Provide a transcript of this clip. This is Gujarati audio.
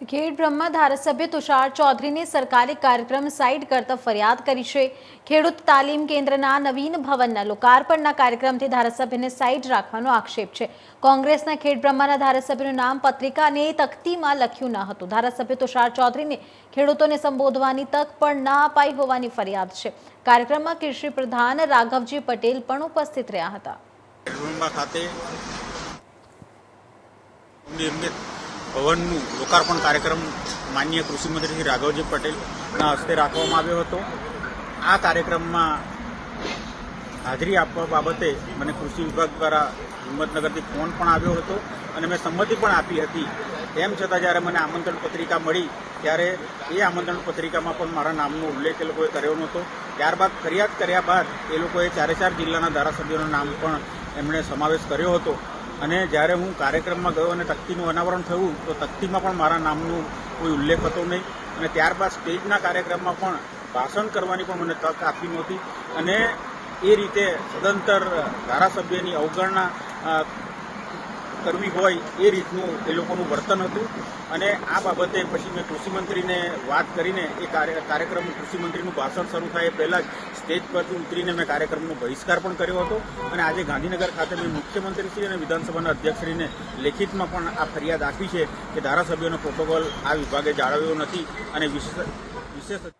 ખેડ બ્રહ્મા ધારાસભ્ય તુષાર ચૌધરીને સરકારી કાર્યક્રમ સાઇટ કરતા ફરિયાદ કરી છે. ખેડૂત તાલીમ કેન્દ્રના નવીન ભવનના લોકાર્પણના કાર્યક્રમથી ધારાસભ્યને સાઇટ રાખવાનો આક્ષેપ છે. કોંગ્રેસના ખેડ બ્રહ્માના ધારાસભ્યનું નામ પત્રિકા અને તકતીમાં લખ્યું ન હતું. ધારાસભ્ય તુષાર ચૌધરીને ખેડૂતોને સંબોધવાની તક પણ ના અપાઈ હોવાની ફરિયાદ છે. કાર્યક્રમમાં કૃષિ પ્રધાન રાઘવજી પટેલ પણ ઉપસ્થિત રહ્યા હતા. ભવનનું લોકાર્પણ કાર્યક્રમ માન્ય કૃષિમંત્રી શ્રી રાઘવજી પટેલના હસ્તે રાખવામાં આવ્યો હતો. આ કાર્યક્રમમાં હાજરી આપવા બાબતે મને કૃષિ વિભાગ દ્વારા હિંમતનગરથી ફોન પણ આવ્યો હતો અને મેં સંમતિ પણ આપી હતી. તેમ છતાં જ્યારે મને આમંત્રણ પત્રિકા મળી, ત્યારે એ આમંત્રણ પત્રિકામાં પણ મારા નામનો ઉલ્લેખ એ લોકોએ કર્યો નહોતો. ત્યારબાદ ફરિયાદ કર્યા બાદ એ લોકોએ ચારે ચાર જિલ્લાના ધારાસભ્યોનું નામ પણ એમણે સમાવેશ કર્યો હતો. અને જ્યારે હું કાર્યક્રમમાં ગયો અને તકતીનું અનાવરણ થયું, તો તકતીમાં પણ મારા નામનો કોઈ ઉલ્લેખ હતો નહીં. અને ત્યારબાદ સ્ટેજના કાર્યક્રમમાં પણ ભાષણ કરવાની પણ મને તક આપી નહોતી. અને એ રીતે સદંતર ધારાસભ્યની અવગણના કરવી હોય એ રીતનું એ લોકોનું વર્તન હતું. અને આ બાબતે પછી મેં કૃષિમંત્રીને વાત કરીને એ કાર્ય કાર્યક્રમ કૃષિમંત્રીનું ભાષણ શરૂ થાય પહેલાં જ સ્ટેજ પરથી ઉતરીને મેં કાર્યક્રમનો બહિષ્કાર પણ કર્યો હતો અને આજે ગાંધીનગર ખાતે મેં મુખ્યમંત્રીશ્રી અને વિધાનસભાના અધ્યક્ષશ્રીને લેખિતમાં પણ આ ફરિયાદ આપી છે કે ધારાસભ્યોનો પ્રોટોકોલ આ વિભાગે જાળવ્યો નથી અને વિશેષ વિશેષ